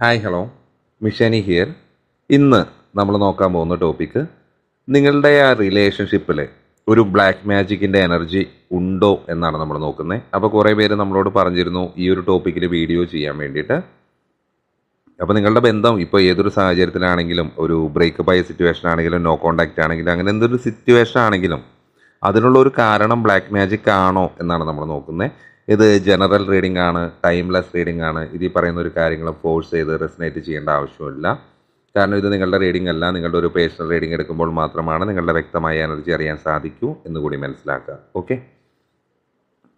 Hi hello മിഷനി here ഇന്ന് നമ്മൾ നോക്കാൻ പോകുന്ന ടോപ്പിക്ക് നിങ്ങളുടെ ആ റിലേഷൻഷിപ്പിൽ ഒരു ബ്ലാക്ക് മാജിക്കിന്റെ എനർജി ഉണ്ടോ എന്നാണ് നമ്മൾ നോക്കുന്നത് അപ്പോൾ കുറേ പേര് നമ്മളോട് പറഞ്ഞിരുന്നു ഈ ഒരു ടോപ്പിക്കിൽ വീഡിയോ ചെയ്യാൻ വേണ്ടിയിട്ട്. അപ്പോൾ നിങ്ങളുടെ ബന്ധം ഇപ്പോൾ ഏതൊരു സാഹചര്യത്തിലാണെങ്കിലും ഒരു ബ്രേക്കപ്പ് ആയ സിറ്റുവേഷൻ ആണെങ്കിലും നോ കോൺടാക്റ്റ് ആണെങ്കിലും അങ്ങനെ എന്തൊരു സിറ്റുവേഷൻ ആണെങ്കിലും അതിനുള്ള ഒരു കാരണം ബ്ലാക്ക് മാജിക് ആണോ എന്നാണ് നമ്മൾ നോക്കുന്നത് ഇത് ജനറൽ റീഡിംഗ് ആണ് ടൈംലെസ് റീഡിംഗ് ആണ്. ഇത് ഈ പറയുന്ന ഒരു കാര്യങ്ങൾ ഫോഴ്സ് ചെയ്ത് റെസിനേറ്റ് ചെയ്യേണ്ട ആവശ്യമില്ല കാരണം ഇത് നിങ്ങളുടെ റീഡിംഗ് അല്ല നിങ്ങളുടെ ഒരു പേഴ്സണൽ റീഡിംഗ് എടുക്കുമ്പോൾ മാത്രമാണ് നിങ്ങളുടെ വ്യക്തമായ എനർജി അറിയാൻ സാധിക്കൂ എന്ന് കൂടി മനസ്സിലാക്കുക. ഓക്കെ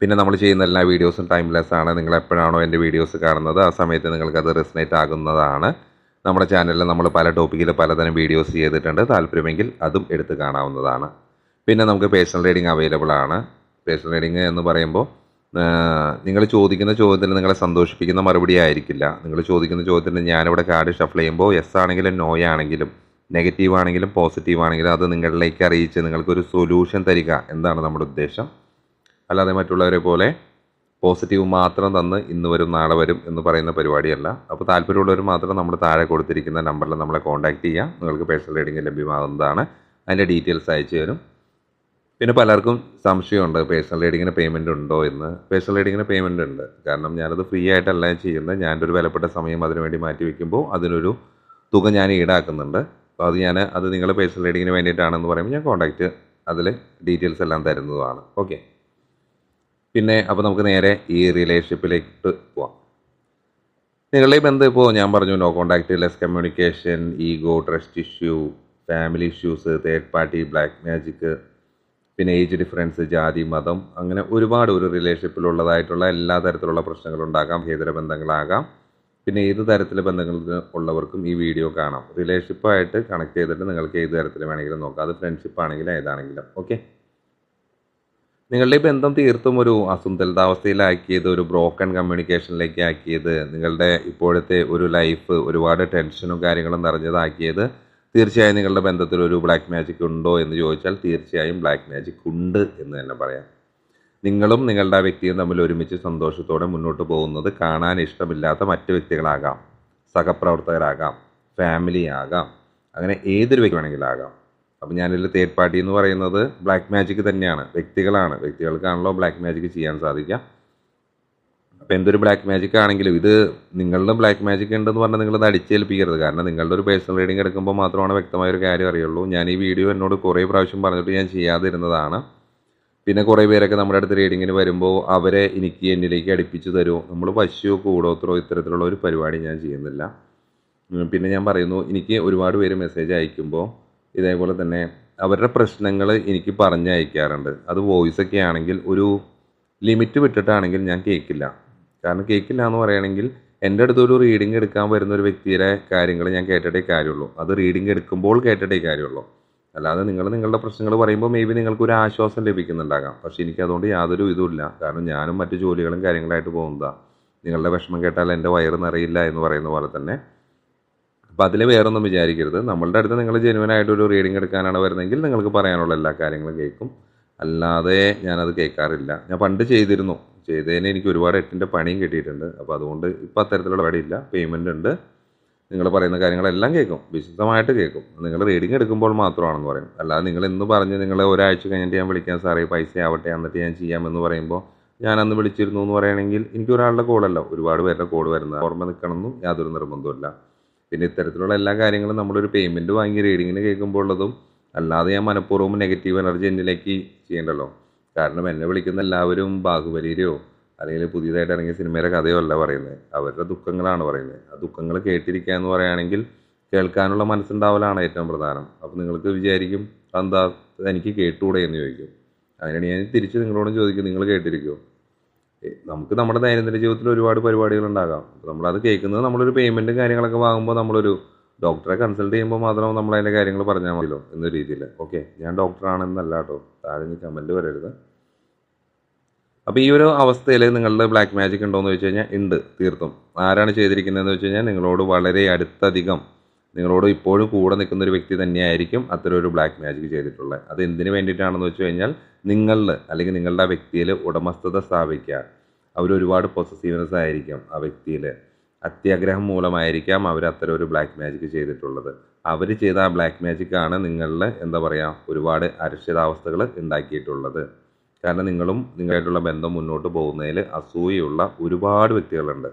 പിന്നെ നമ്മൾ ചെയ്യുന്ന എല്ലാ വീഡിയോസും ടൈംലെസ് ആണ്. നിങ്ങൾ എപ്പോഴാണോ എന്റെ വീഡിയോസ് കാണുന്നത് ആ സമയത്ത് നിങ്ങൾക്കത് റെസിനേറ്റ് ആകുന്നതാണ്. നമ്മുടെ ചാനലിൽ നമ്മൾ പല ടോപ്പിക്കിൽ പലതരം വീഡിയോസ് ചെയ്തിട്ടുണ്ട്. താല്പര്യമെങ്കിൽ അതും എടുത്ത് കാണാവുന്നതാണ്. പിന്നെ നമുക്ക് പേഴ്സണൽ റീഡിംഗ് അവൈലബിൾ ആണ്. പേഴ്സണൽ റീഡിംഗ് എന്ന് പറയുമ്പോൾ നിങ്ങൾ ചോദിക്കുന്ന ചോദ്യത്തിന് നിങ്ങളെ സന്തോഷിപ്പിക്കുന്ന മറുപടി ആയിരിക്കില്ല. നിങ്ങൾ ചോദിക്കുന്ന ചോദ്യത്തിന് ഞാനിവിടെ കാർഡ് ഷഫിൾ ചെയ്യുമ്പോൾ എസ് ആണെങ്കിലും നോ ആണെങ്കിലും നെഗറ്റീവ് ആണെങ്കിലും പോസിറ്റീവ് ആണെങ്കിലും അത് നിങ്ങളിലേക്ക് അറിയിച്ച് നിങ്ങൾക്കൊരു സൊല്യൂഷൻ തരിക എന്താണ് നമ്മുടെ ഉദ്ദേശം. അല്ലാതെ മറ്റുള്ളവരെ പോലെ പോസിറ്റീവ് മാത്രം തന്ന് ഇന്ന് വരും നാളെ വരും എന്ന് പറയുന്ന പരിപാടിയല്ല. അപ്പോൾ താല്പര്യമുള്ളവർ മാത്രം നമ്മൾ താഴെ കൊടുത്തിരിക്കുന്ന നമ്പറിൽ നമ്മളെ കോൺടാക്റ്റ് ചെയ്യുക. നിങ്ങൾക്ക് പേഴ്സണൽ റീഡിംഗ് ലഭ്യമാകുന്നതാണ്. അതിന്റെ ഡീറ്റെയിൽസ് അയച്ചു തരും. പിന്നെ പലർക്കും സംശയമുണ്ട് പേഴ്സണൽ റീഡിങ്ങിന് പേയ്മെന്റ് ഉണ്ടോ എന്ന്. പേഴ്സണൽ റീഡിങ്ങിന് പേയ്മെന്റ് ഉണ്ട്. കാരണം ഞാനത് ഫ്രീ ആയിട്ടല്ല ചെയ്യുന്നത്. ഞാൻ ഒരു വിലപ്പെട്ട സമയം അതിനുവേണ്ടി മാറ്റി വയ്ക്കുമ്പോൾ അതിനൊരു തുക ഞാൻ ഈടാക്കുന്നുണ്ട്. അപ്പോൾ അത് ഞാൻ അത് നിങ്ങൾ പേഴ്സണൽ റീഡിങ്ങിന് വേണ്ടിയിട്ടാണെന്ന് പറയുമ്പോൾ ഞാൻ കോൺടാക്റ്റ് അതിൽ ഡീറ്റെയിൽസ് എല്ലാം തരുന്നതാണ് ഓക്കെ പിന്നെ അപ്പോൾ നമുക്ക് നേരെ ഈ റിലേഷൻഷിപ്പിലേക്ക് പോവാം. നിങ്ങളുടെ ബന്ധം ഇപ്പോൾ ഞാൻ പറഞ്ഞു no contact less communication ego trust issue family issues third party black magic പിന്നെ ഏജ് ഡിഫറൻസ് ജാതി മതം അങ്ങനെ ഒരുപാട് ഒരു റിലേഷൻഷിപ്പിലുള്ളതായിട്ടുള്ള എല്ലാ തരത്തിലുള്ള പ്രശ്നങ്ങളുണ്ടാകാം ഭേദര ബന്ധങ്ങളാകാം. പിന്നെ ഏത് തരത്തിലെ ബന്ധങ്ങൾ ഉള്ളവർക്കും ഈ വീഡിയോ കാണാം. റിലേഷൻഷിപ്പായിട്ട് കണക്ട് ചെയ്തിട്ട് നിങ്ങൾക്ക് ഏത് തരത്തിൽ വേണമെങ്കിലും നോക്കാം. അത് ഫ്രണ്ട്ഷിപ്പ് ആണെങ്കിലും ഏതാണെങ്കിലും. ഓക്കെ നിങ്ങളുടെ ബന്ധം തീർത്തും ഒരു അസന്തുലിതാവസ്ഥയിലാക്കിയത് ഒരു ബ്രോക്കൺ കമ്മ്യൂണിക്കേഷനിലേക്ക് ആക്കിയത് നിങ്ങളുടെ ഇപ്പോഴത്തെ ഒരു ലൈഫ് ഒരുപാട് ടെൻഷനും കാര്യങ്ങളും നിറഞ്ഞതാക്കിയത് തീർച്ചയായും നിങ്ങളുടെ ബന്ധത്തിൽ ഒരു ബ്ലാക്ക് മാജിക് ഉണ്ടോ എന്ന് ചോദിച്ചാൽ തീർച്ചയായും ബ്ലാക്ക് മാജിക് ഉണ്ട് എന്ന് തന്നെ പറയാം. നിങ്ങളും നിങ്ങളുടെ വ്യക്തിയും തമ്മിൽ ഒരുമിച്ച് സന്തോഷത്തോടെ മുന്നോട്ട് പോകുന്നത് കാണാൻ ഇഷ്ടമില്ലാത്ത മറ്റു വ്യക്തികളാകാം. സഹപ്രവർത്തകരാകാം ഫാമിലി ആകാം അങ്ങനെ ഏതൊരു വ്യക്തി വേണമെങ്കിലും ആകാം. അപ്പം ഞാനിതിൽ തേർഡ് പാർട്ടി എന്ന് പറയുന്നത് ബ്ലാക്ക് മാജിക് തന്നെയാണ്. വ്യക്തികളാണ്. വ്യക്തികൾക്കാണല്ലോ ബ്ലാക്ക് മാജിക് ചെയ്യാൻ സാധിക്കുക. അപ്പോൾ എന്തൊരു ബ്ലാക്ക് മാജിക് ആണെങ്കിലും ഇത് നിങ്ങളുടെ ബ്ലാക്ക് മാജിക് ഉണ്ടെന്ന് പറഞ്ഞാൽ നിങ്ങളത് അടിച്ചേൽപ്പിക്കരുത്. കാരണം നിങ്ങളുടെ ഒരു പേഴ്സണൽ റീഡിംഗ് എടുക്കുമ്പോൾ മാത്രമാണ് വ്യക്തമായ ഒരു കാര്യം അറിയുള്ളൂ. ഞാൻ ഈ വീഡിയോ എന്നോട് കുറേ പ്രാവശ്യം പറഞ്ഞിട്ട് ഞാൻ ചെയ്യാതിരുന്നതാണ്. പിന്നെ കുറേ പേരൊക്കെ നമ്മുടെ അടുത്ത് റീഡിങ്ങിന് വരുമ്പോൾ അവരെ എനിക്ക് എന്നിലേക്ക് അടുപ്പിച്ച് തരുമോ നമ്മൾ പശുവോ കൂടോത്രോ ഇത്തരത്തിലുള്ള ഒരു പരിപാടി ഞാൻ ചെയ്യുന്നില്ല. പിന്നെ ഞാൻ പറയുന്നു എനിക്ക് ഒരുപാട് പേര് മെസ്സേജ് അയക്കുമ്പോൾ ഇതേപോലെ തന്നെ അവരുടെ പ്രശ്നങ്ങൾ എനിക്ക് പറഞ്ഞയക്കാറുണ്ട്. അത് വോയിസ് ഒക്കെ ആണെങ്കിൽ ഒരു ലിമിറ്റ് വിട്ടിട്ടാണെങ്കിൽ ഞാൻ കേൾക്കില്ല കാരണം കേൾക്കില്ല എന്ന് പറയുകയാണെങ്കിൽ എന്റെ അടുത്തൊരു റീഡിംഗ് എടുക്കാൻ വരുന്ന ഒരു വ്യക്തിയുടെ കാര്യങ്ങൾ ഞാൻ കേട്ടിട്ടേ കാര്യമുള്ളൂ. അത് റീഡിംഗ് എടുക്കുമ്പോൾ കേട്ടിട്ടേ കാര്യമുള്ളൂ. അല്ലാതെ നിങ്ങൾ നിങ്ങളുടെ പ്രശ്നങ്ങൾ പറയുമ്പോൾ മേ ബി നിങ്ങൾക്ക് ഒരു ആശ്വാസം ലഭിക്കുന്നുണ്ടാകാം. പക്ഷേ എനിക്ക് അതുകൊണ്ട് യാതൊരു ഇതുമില്ല. കാരണം ഞാനും മറ്റു ജോലികളും കാര്യങ്ങളായിട്ട് പോകുന്നതാണ് നിങ്ങളുടെ വിഷമം കേട്ടാൽ എന്റെ വയറ് നിറയില്ല എന്ന് പറയുന്ന പോലെ തന്നെ. അപ്പോൾ അതിൽ വേറൊന്നും വിചാരിക്കരുത്. നമ്മളുടെ അടുത്ത് നിങ്ങൾ ജെനുവനായിട്ട് ഒരു റീഡിംഗ് എടുക്കാനാണ് വരുന്നതെങ്കിൽ നിങ്ങൾക്ക് പറയാനുള്ള എല്ലാ കാര്യങ്ങളും കേൾക്കും. അല്ലാതെ ഞാനത് കേൾക്കാറില്ല. ഞാൻ പണ്ട് ചെയ്തിരുന്നു. ചെയ്തതിന് എനിക്ക് ഒരുപാട് എട്ടിന്റെ പണിയും കിട്ടിയിട്ടുണ്ട്. അപ്പോൾ അതുകൊണ്ട് ഇപ്പോൾ അത്തരത്തിലുള്ള പണിയില്ല പേയ്മെന്റ് ഉണ്ട്. നിങ്ങൾ പറയുന്ന കാര്യങ്ങളെല്ലാം കേൾക്കും. വിശദമായിട്ട് കേൾക്കും. നിങ്ങൾ റീഡിങ് എടുക്കുമ്പോൾ മാത്രമാണെന്ന് പറയും. അല്ലാതെ നിങ്ങൾ ഇന്ന് പറഞ്ഞ് നിങ്ങൾ ഒരാഴ്ച കഴിഞ്ഞിട്ട് ഞാൻ വിളിക്കാൻ സാറേ പൈസ ആവട്ടെ എന്നിട്ട് ഞാൻ ചെയ്യാമെന്ന് പറയുമ്പോൾ ഞാൻ അന്ന് വിളിച്ചിരുന്നു എന്ന് പറയുകയാണെങ്കിൽ എനിക്ക് ഒരാളുടെ കോളല്ല ഒരുപാട് പേരുടെ കോൾ വരുന്നത്. ഓർമ്മ നിൽക്കണമെന്നും യാതൊരു നിർബന്ധമില്ല പിന്നെ ഇത്തരത്തിലുള്ള എല്ലാ കാര്യങ്ങളും നമ്മളൊരു പേയ്മെന്റ് വാങ്ങി റീഡിങ്ങിന് കേൾക്കുമ്പോൾ ഉള്ളതും അല്ലാതെ ഞാൻ മനഃപൂർവം നെഗറ്റീവ് എനർജി എന്നിലേക്ക് ചെയ്യണ്ടല്ലോ. കാരണം എന്നെ വിളിക്കുന്ന എല്ലാവരും ബാഹുബലിയിലെയോ അല്ലെങ്കിൽ പുതിയതായിട്ട് ഇറങ്ങിയ സിനിമയുടെ കഥയോ അല്ല പറയുന്നത്. അവരുടെ ദുഃഖങ്ങളാണ് പറയുന്നത്. ആ ദുഃഖങ്ങൾ കേട്ടിരിക്കുക എന്ന് പറയുകയാണെങ്കിൽ കേൾക്കാനുള്ള മനസ്സുണ്ടാവലാണ് ഏറ്റവും പ്രധാനം. അപ്പോൾ നിങ്ങൾക്ക് വിചാരിക്കും എന്താ എനിക്ക് കേട്ടുകൂടെ എന്ന് ചോദിക്കും. അങ്ങനെയാണ് ഞാൻ തിരിച്ച് നിങ്ങളോടും ചോദിക്കും നിങ്ങൾ കേട്ടിരിക്കുമോ നമുക്ക് നമ്മുടെ ദൈനംദിന ജീവിതത്തിൽ ഒരുപാട് പരിപാടികൾ ഉണ്ടാകാം അപ്പോൾ നമ്മളത് കേൾക്കുന്നത് നമ്മളൊരു പേയ്മെന്റും കാര്യങ്ങളൊക്കെ വാങ്ങുമ്പോൾ നമ്മളൊരു ഡോക്ടറെ കൺസൾട്ട് ചെയ്യുമ്പോൾ മാത്രം നമ്മൾ അതിന്റെ കാര്യങ്ങൾ പറഞ്ഞാൽ മതിയല്ലോ എന്ന രീതിയിൽ ഓക്കെ ഞാൻ ഡോക്ടറാണെന്നല്ല കേട്ടോ. താഴെ നീ കമന്റ് വരരുത്. അപ്പോൾ ഈ ഒരു അവസ്ഥയിൽ നിങ്ങളുടെ ബ്ലാക്ക് മാജിക് ഉണ്ടോ എന്ന് വെച്ച് കഴിഞ്ഞാൽ ഉണ്ട് തീർത്തും. ആരാണ് ചെയ്തിരിക്കുന്നതെന്ന് വെച്ച് കഴിഞ്ഞാൽ നിങ്ങളോട് വളരെ അടുത്തധികം നിങ്ങളോട് ഇപ്പോഴും കൂടെ നിൽക്കുന്ന ഒരു വ്യക്തി തന്നെയായിരിക്കും അത്തരം ഒരു ബ്ലാക്ക് മാജിക് ചെയ്തിട്ടുള്ളത് അത് എന്തിനു വേണ്ടിയിട്ടാണെന്ന് വെച്ച് കഴിഞ്ഞാൽ നിങ്ങളിൽ അല്ലെങ്കിൽ നിങ്ങളുടെ വ്യക്തിയിൽ ഉടമസ്ഥത സ്ഥാപിക്കുക. അവർ ഒരുപാട് പൊസസീവ്നെസ് ആയിരിക്കും ആ വ്യക്തിയിൽ അത്യാഗ്രഹം മൂലമായിരിക്കാം അവർ അത്തരം ഒരു ബ്ലാക്ക് മാജിക് ചെയ്തിട്ടുള്ളത്. അവർ ചെയ്ത ആ ബ്ലാക്ക് മാജിക്കാണ് നിങ്ങളിൽ എന്താ പറയുക ഒരുപാട് അരക്ഷിതാവസ്ഥകൾ ഉണ്ടാക്കിയിട്ടുള്ളത്. കാരണം നിങ്ങളും നിങ്ങളായിട്ടുള്ള ബന്ധം മുന്നോട്ട് പോകുന്നതിൽ അസൂയുള്ള ഒരുപാട് വ്യക്തികളുണ്ട്.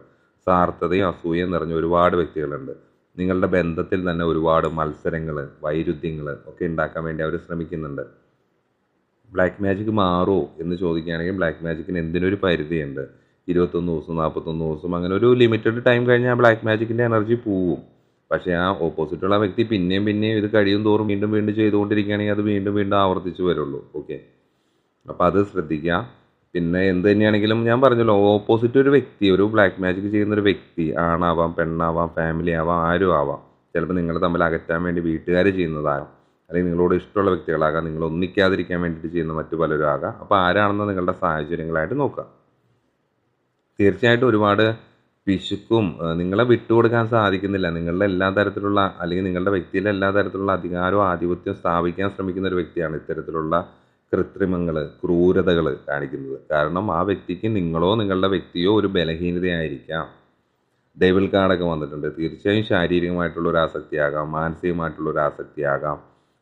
സാർത്ഥതയും അസൂയയും നിറഞ്ഞ ഒരുപാട് വ്യക്തികളുണ്ട്. നിങ്ങളുടെ ബന്ധത്തിൽ തന്നെ ഒരുപാട് മത്സരങ്ങൾ വൈരുദ്ധ്യങ്ങൾ ഒക്കെ ഉണ്ടാക്കാൻ വേണ്ടി അവർ ശ്രമിക്കുന്നുണ്ട്. ബ്ലാക്ക് മാജിക് മാറുമോ എന്ന് ചോദിക്കുകയാണെങ്കിൽ ബ്ലാക്ക് മാജിക്കിന് എന്തിനൊരു പരിധിയുണ്ട്? ഇരുപത്തൊന്ന് ദിവസം നാൽപ്പത്തൊന്ന് ദിവസം അങ്ങനെ ഒരു ലിമിറ്റഡ് ടൈം കഴിഞ്ഞാൽ ബ്ലാക്ക് മാജിക്കിന്റെ എനർജി പോവും. പക്ഷേ ആ ഓപ്പോസിറ്റുള്ള വ്യക്തി പിന്നെയും പിന്നെയും ഇത് കഴിയും തോറും വീണ്ടും വീണ്ടും ചെയ്തുകൊണ്ടിരിക്കുകയാണെങ്കിൽ അത് വീണ്ടും വീണ്ടും ആവർത്തിച്ച് വരുള്ളൂ. ഓക്കെ അപ്പോൾ അത് ശ്രദ്ധിക്കുക. പിന്നെ എന്ത് തന്നെയാണെങ്കിലും ഞാൻ പറഞ്ഞല്ലോ ഓപ്പോസിറ്റ് ഒരു വ്യക്തി ഒരു ബ്ലാക്ക് മാജിക് ചെയ്യുന്ന ഒരു വ്യക്തി ആണാവാം പെണ്ണാവാം ഫാമിലി ആവാം ആരും ആവാം. ചിലപ്പോൾ നിങ്ങൾ തമ്മിൽ അകറ്റാൻ വേണ്ടി വീട്ടുകാർ ചെയ്യുന്നതാകാം. അല്ലെങ്കിൽ നിങ്ങളോട് ഇഷ്ടമുള്ള വ്യക്തികളാകാം. നിങ്ങൾ ഒന്നിക്കാതിരിക്കാൻ വേണ്ടിയിട്ട് ചെയ്യുന്ന മറ്റു പലരും ആകാം. അപ്പോൾ ആരാണെന്ന് നിങ്ങളുടെ സാഹചര്യങ്ങളായിട്ട് നോക്കുക. തീർച്ചയായിട്ടും ഒരുപാട് പിശുക്കും നിങ്ങളെ വിട്ടുകൊടുക്കാൻ സാധിക്കുന്നില്ല. നിങ്ങളുടെ എല്ലാ തരത്തിലുള്ള അല്ലെങ്കിൽ നിങ്ങളുടെ വ്യക്തിയിലെ എല്ലാ തരത്തിലുള്ള അധികാരവും ആധിപത്യവും സ്ഥാപിക്കാൻ ശ്രമിക്കുന്ന ഒരു വ്യക്തിയാണ് ഇത്തരത്തിലുള്ള കൃത്രിമങ്ങൾ ക്രൂരതകൾ കാണിക്കുന്നത്. കാരണം ആ വ്യക്തിക്ക് നിങ്ങളോ നിങ്ങളുടെ വ്യക്തിയോ ഒരു ബലഹീനതയായിരിക്കാം. ഡെവിൽ കാർഡൊക്കെ വന്നിട്ടുണ്ട്. തീർച്ചയായും ശാരീരികമായിട്ടുള്ള ഒരു ആസക്തിയാകാം മാനസികമായിട്ടുള്ള ഒരു ആസക്തിയാകാം.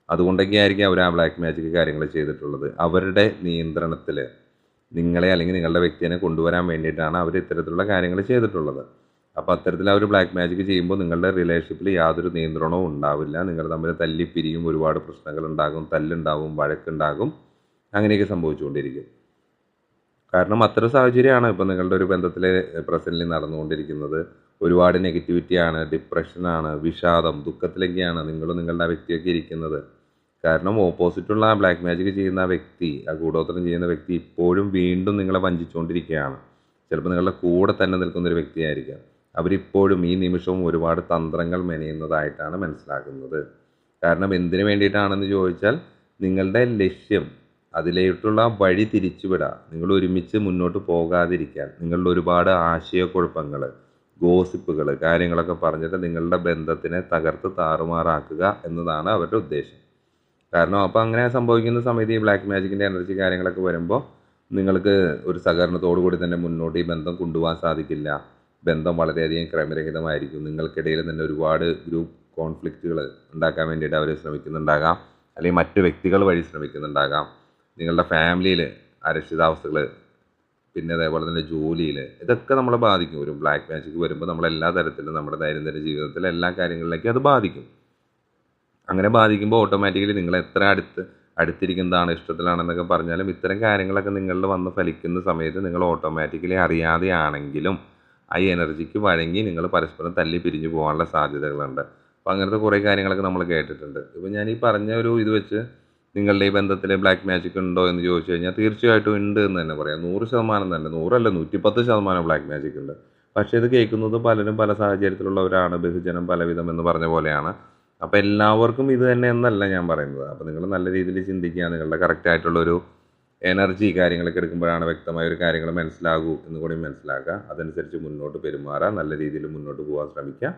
അതുകൊണ്ടൊക്കെ ആയിരിക്കും അവർ ആ ബ്ലാക്ക് മാജിക് കാര്യങ്ങൾ ചെയ്തിട്ടുള്ളത്. അവരുടെ നിയന്ത്രണത്തിൽ നിങ്ങളെ അല്ലെങ്കിൽ നിങ്ങളുടെ വ്യക്തിയെ കൊണ്ടുവരാൻ വേണ്ടിയിട്ടാണ് അവർ ഇത്തരത്തിലുള്ള കാര്യങ്ങൾ ചെയ്തിട്ടുള്ളത്. അപ്പോൾ അത്തരത്തിൽ അവർ ബ്ലാക്ക് മാജിക് ചെയ്യുമ്പോൾ നിങ്ങളുടെ റിലേഷൻഷിപ്പിൽ യാതൊരു നിയന്ത്രണവും ഉണ്ടാവില്ല. നിങ്ങൾ തമ്മിൽ തല്ലിപ്പിരിയും ഒരുപാട് പ്രശ്നങ്ങൾ ഉണ്ടാകും തല്ലുണ്ടാവും വഴക്കുണ്ടാകും അങ്ങനെയൊക്കെ സംഭവിച്ചുകൊണ്ടിരിക്കും. കാരണം അത്തരം സാഹചര്യമാണ് ഇപ്പോൾ നിങ്ങളുടെ ഒരു ബന്ധത്തിൽ പ്രസന്റിൽ നടന്നുകൊണ്ടിരിക്കുന്നത്. ഒരുപാട് നെഗറ്റിവിറ്റിയാണ് ഡിപ്രഷനാണ് വിഷാദം ദുഃഖത്തിലൊക്കെയാണ് നിങ്ങളും നിങ്ങളുടെ വ്യക്തിയൊക്കെ ഇരിക്കുന്നത്. കാരണം ഓപ്പോസിറ്റുള്ള ആ ബ്ലാക്ക് മാജിക് ചെയ്യുന്ന ആ വ്യക്തി ആ കൂടോത്രം ചെയ്യുന്ന വ്യക്തി ഇപ്പോഴും വീണ്ടും നിങ്ങളെ വഞ്ചിച്ചുകൊണ്ടിരിക്കുകയാണ് ചിലപ്പോൾ നിങ്ങളുടെ കൂടെ തന്നെ നിൽക്കുന്ന ഒരു വ്യക്തിയായിരിക്കാം. അവരിപ്പോഴും ഈ നിമിഷവും ഒരുപാട് തന്ത്രങ്ങൾ മെനയുന്നതായിട്ടാണ് മനസ്സിലാക്കുന്നത് കാരണം എന്തിനു വേണ്ടിയിട്ടാണെന്ന് ചോദിച്ചാൽ നിങ്ങളുടെ ലക്ഷ്യം അതിലേക്കുള്ള വഴി തിരിച്ചുവിടുക നിങ്ങൾ ഒരുമിച്ച് മുന്നോട്ട് പോകാതിരിക്കാൻ. നിങ്ങളുടെ ഒരുപാട് ആശയക്കുഴപ്പങ്ങൾ ഗോസിപ്പുകൾ കാര്യങ്ങളൊക്കെ പറഞ്ഞിട്ട് നിങ്ങളുടെ ബന്ധത്തിനെ തകർത്ത് താറുമാറാക്കുക എന്നതാണ് അവരുടെ ഉദ്ദേശം. കാരണം അപ്പോൾ അങ്ങനെ സംഭവിക്കുന്ന സമയത്ത് ഈ ബ്ലാക്ക് മാജിക്കിന്റെ എനർജി കാര്യങ്ങളൊക്കെ വരുമ്പോൾ നിങ്ങൾക്ക് ഒരു സഹകരണത്തോടു കൂടി തന്നെ മുന്നോട്ട് ഈ ബന്ധം കൊണ്ടുപോകാൻ സാധിക്കില്ല. ബന്ധം വളരെയധികം ക്രമരഹിതമായിരിക്കും. നിങ്ങൾക്കിടയിൽ തന്നെ ഒരുപാട് ഗ്രൂപ്പ് കോൺഫ്ലിക്റ്റുകൾ ഉണ്ടാക്കാൻ വേണ്ടിയിട്ട് അവർ ശ്രമിക്കുന്നുണ്ടാകാം. അല്ലെങ്കിൽ മറ്റു വ്യക്തികൾ വഴി ശ്രമിക്കുന്നുണ്ടാകാം. നിങ്ങളുടെ ഫാമിലിയിൽ അരക്ഷിതാവസ്ഥകൾ പിന്നെ അതേപോലെ തന്നെ ജോലിയിൽ ഇതൊക്കെ നമ്മളെ ബാധിക്കും. ഒരു ബ്ലാക്ക് മാജിക് വരുമ്പോൾ നമ്മൾ എല്ലാ തരത്തിലും നമ്മുടെ ദൈനംദിന ജീവിതത്തിലെ എല്ലാ കാര്യങ്ങളിലേക്കും അത് ബാധിക്കും. അങ്ങനെ ബാധിക്കുമ്പോൾ ഓട്ടോമാറ്റിക്കലി നിങ്ങൾ എത്ര അടുത്ത് അടുത്തിരിക്കുന്നതാണ് ഇഷ്ടത്തിലാണെന്നൊക്കെ പറഞ്ഞാലും ഇത്തരം കാര്യങ്ങളൊക്കെ നിങ്ങളിൽ വന്ന് ഫലിക്കുന്ന സമയത്ത് നിങ്ങൾ ഓട്ടോമാറ്റിക്കലി അറിയാതെയാണെങ്കിലും ആ എനർജിക്ക് വഴങ്ങി നിങ്ങൾ പരസ്പരം തല്ലി പിരിഞ്ഞു പോകാനുള്ള സാധ്യതകളുണ്ട്. അപ്പോൾ അങ്ങനത്തെ കുറേ കാര്യങ്ങളൊക്കെ നമ്മൾ കേട്ടിട്ടുണ്ട്. ഇപ്പോൾ ഞാൻ ഈ പറഞ്ഞ ഒരു ഇത് വെച്ച് നിങ്ങളുടെ ഈ ബന്ധത്തിൽ ബ്ലാക്ക് മാജിക് ഉണ്ടോ എന്ന് ചോദിച്ചു കഴിഞ്ഞാൽ തീർച്ചയായിട്ടും ഉണ്ട് എന്ന് തന്നെ പറയാം. നൂറ് ശതമാനം തന്നെ. നൂറല്ല നൂറ്റിപ്പത്ത് ശതമാനം ബ്ലാക്ക് മാജിക് ഉണ്ട്. പക്ഷേ ഇത് കേൾക്കുന്നത് പലരും പല സാഹചര്യത്തിലുള്ളവരാണ് ബഹുജനം പലവിധം എന്ന് പറഞ്ഞ പോലെയാണ്. അപ്പോൾ എല്ലാവർക്കും ഇത് തന്നെ എന്നല്ല ഞാൻ പറയുന്നത്. അപ്പോൾ നിങ്ങൾ നല്ല രീതിയിൽ ചിന്തിക്കുക നിങ്ങളുടെ കറക്റ്റ് ആയിട്ടുള്ളൊരു എനർജി കാര്യങ്ങളൊക്കെ എടുക്കുമ്പോഴാണ് വ്യക്തമായ ഒരു കാര്യങ്ങൾ മനസ്സിലാകൂ എന്ന് കൂടി മനസ്സിലാക്കുക. അതനുസരിച്ച് മുന്നോട്ട് പെരുമാറുക നല്ല രീതിയിൽ മുന്നോട്ട് പോകാൻ ശ്രമിക്കുക.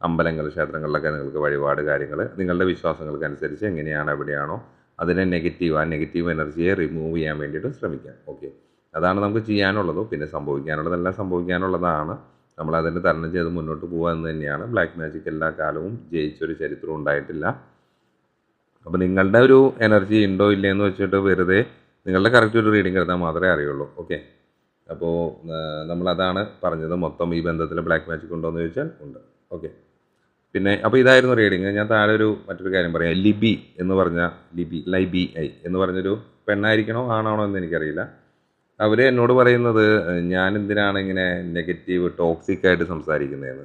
അമ്പലങ്ങൾ ക്ഷേത്രങ്ങളിലൊക്കെ നിങ്ങൾക്ക് വഴിപാട് കാര്യങ്ങൾ നിങ്ങളുടെ വിശ്വാസങ്ങൾക്കനുസരിച്ച് എങ്ങനെയാണ് എവിടെയാണോ അതിനെ നെഗറ്റീവ് ആ നെഗറ്റീവ് എനർജിയെ റിമൂവ് ചെയ്യാൻ വേണ്ടിയിട്ട് ശ്രമിക്കാം ഓക്കെ അതാണ് നമുക്ക് ചെയ്യാനുള്ളത്. പിന്നെ സംഭവിക്കാനുള്ളതെല്ലാം സംഭവിക്കാനുള്ളതാണ്. നമ്മൾ അതിനെ തരണം ചെയ്ത് മുന്നോട്ട് പോകുക എന്ന് തന്നെയാണ്. ബ്ലാക്ക് മാജിക് എല്ലാ കാലവും ജയിച്ചൊരു ചരിത്രം ഉണ്ടായിട്ടില്ല. അപ്പോൾ നിങ്ങളുടെ ഒരു എനർജി ഉണ്ടോ ഇല്ലേ എന്ന് വെച്ചിട്ട് വെറുതെ നിങ്ങളുടെ കറക്റ്റ് ഒരു റീഡിംഗ് എടുത്താൽ മാത്രമേ അറിയുള്ളൂ. ഓക്കെ അപ്പോൾ നമ്മളതാണ് പറഞ്ഞത് മൊത്തം ഈ ബന്ധത്തിൽ ബ്ലാക്ക് മാജിക് ഉണ്ടോ എന്ന് ചോദിച്ചാൽ ഉണ്ട്. ഓക്കെ പിന്നെ അപ്പോൾ ഇതായിരുന്നു റീഡിങ് ഞാൻ താഴെ ഒരു മറ്റൊരു കാര്യം പറയാം. ലിബി എന്ന് പറഞ്ഞ ലിബി ലൈബി ഐ എന്ന് പറഞ്ഞൊരു പെണ്ണായിരിക്കണോ ആണാണോ എന്ന് എനിക്കറിയില്ല. അവർ എന്നോട് പറയുന്നത് ഞാൻ എന്തിനാണ് ഇങ്ങനെ നെഗറ്റീവ് ടോക്സിക് ആയിട്ട് സംസാരിക്കുന്നതെന്ന്?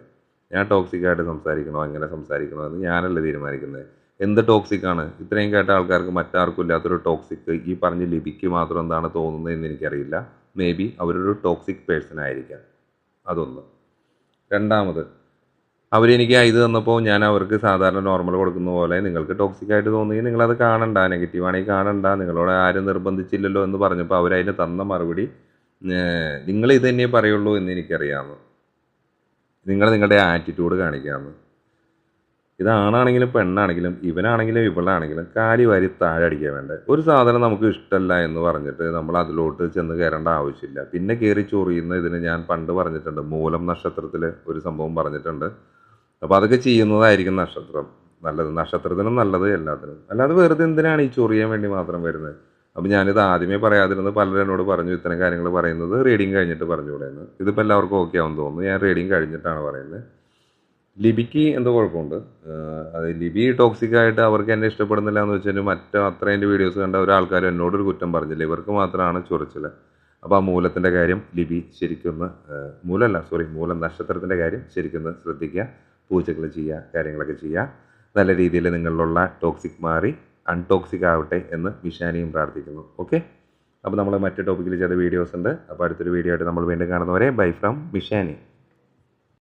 ഞാൻ ടോക്സിക് ആയിട്ട് സംസാരിക്കണോ? അങ്ങനെ സംസാരിക്കണോ? എന്ന് ഞാനല്ല തീരുമാനിക്കുന്നത്. എന്ത് ടോക്സിക് ആണ്? ഇത്രയും കേട്ട ആൾക്കാർക്ക് മറ്റാർക്കും ഇല്ലാത്തൊരു ടോക്സിക് ഈ പറഞ്ഞ ലിപിക്ക് മാത്രം എന്താണ് തോന്നുന്നത് എന്ന് എനിക്കറിയില്ല. മേ ബി അവരൊരു ടോക്സിക് പേഴ്സൺ ആയിരിക്കാം. അതൊന്ന്. രണ്ടാമത് അവരെനിക്ക് ഇത് തന്നപ്പോൾ ഞാൻ അവർക്ക് സാധാരണ നോർമൽ കൊടുക്കുന്ന പോലെ നിങ്ങൾക്ക് ടോക്സിക് ആയിട്ട് തോന്നുകയും നിങ്ങളത് കാണണ്ട നെഗറ്റീവ് ആണെങ്കിൽ കാണണ്ട നിങ്ങളോട് ആരും നിർബന്ധിച്ചില്ലല്ലോ എന്ന് പറഞ്ഞപ്പോൾ അവരതിന് തന്ന മറുപടി നിങ്ങൾ ഇത് തന്നെ പറയുള്ളൂ എന്ന് എനിക്കറിയാമെന്ന് നിങ്ങൾ നിങ്ങളുടെ ആറ്റിറ്റ്യൂഡ് കാണിക്കാമെന്ന് ഇതാണാണെങ്കിലും പെണ്ണാണെങ്കിലും ഇവനാണെങ്കിലും ഇവളാണെങ്കിലും കാലി വാരി താഴെ അടിക്കാൻ വേണ്ട? ഒരു സാധനം നമുക്ക് ഇഷ്ടമല്ല എന്ന് പറഞ്ഞിട്ട് നമ്മൾ അതിലോട്ട് ചെന്ന് കയറേണ്ട ആവശ്യമില്ല. പിന്നെ കയറി ചൊറിയുന്ന ഇതിന് ഞാൻ പണ്ട് പറഞ്ഞിട്ടുണ്ട് മൂലം നക്ഷത്രത്തിൽ ഒരു സംഭവം പറഞ്ഞിട്ടുണ്ട്. അപ്പോൾ അതൊക്കെ ചെയ്യുന്നതായിരിക്കും നക്ഷത്രം. നല്ലത്. നക്ഷത്രത്തിനും നല്ലത് എല്ലാത്തിനും. അല്ലാതെ വെറുതെ എന്തിനാണ് ഈ ചൊറിയാൻ വേണ്ടി മാത്രം വരുന്നത്? അപ്പം ഞാനിത് ആദ്യമേ പറയാതിരുന്നത് പലരും എന്നോട് പറഞ്ഞു ഇത്തരം കാര്യങ്ങൾ പറയുന്നത് റീഡിങ് കഴിഞ്ഞിട്ട് പറഞ്ഞുകൂടെ എന്ന് ഇതിപ്പോൾ എല്ലാവർക്കും ഓക്കെ ആവും തോന്നുന്നു. ഞാൻ റീഡിങ് കഴിഞ്ഞിട്ടാണ് പറയുന്നത്. ലിബിക്ക് എന്തോ കുഴപ്പമുണ്ട്? അത് ലിബി ടോക്സിക് ആയിട്ട് അവർക്ക് എന്നെ ഇഷ്ടപ്പെടുന്നില്ല എന്ന് വെച്ചാൽ മറ്റേ അത്ര എന്റെ വീഡിയോസ് കണ്ട ഒരാൾക്കാരും എന്നോടൊരു കുറ്റം പറഞ്ഞില്ല. ഇവർക്ക് മാത്രമാണ് ചൊറിച്ചിൽ അപ്പോൾ ആ മൂലത്തിന്റെ കാര്യം ലിബി ശരിക്കൊന്ന് മൂലമല്ല സോറി മൂലം നക്ഷത്രത്തിന്റെ കാര്യം ശരിക്കൊന്ന് ശ്രദ്ധിക്കുക. പൂജകൾ ചെയ്യുക കാര്യങ്ങളൊക്കെ ചെയ്യുക. നല്ല രീതിയിൽ നിങ്ങളിലുള്ള ടോക്സിക് മാറി അൺടോക്സിക് ആവട്ടെ എന്ന് വിഷാനിയും പ്രാർത്ഥിക്കുന്നു. ഓക്കെ അപ്പോൾ നമ്മൾ മറ്റു ടോപ്പിക്കിൽ ചെയ്ത വീഡിയോസ് ഉണ്ട്. അപ്പോൾ അടുത്തൊരു വീഡിയോ ആയിട്ട് നമ്മൾ വീണ്ടും കാണുന്നവരെ ബൈ ഫ്രം വിഷാനി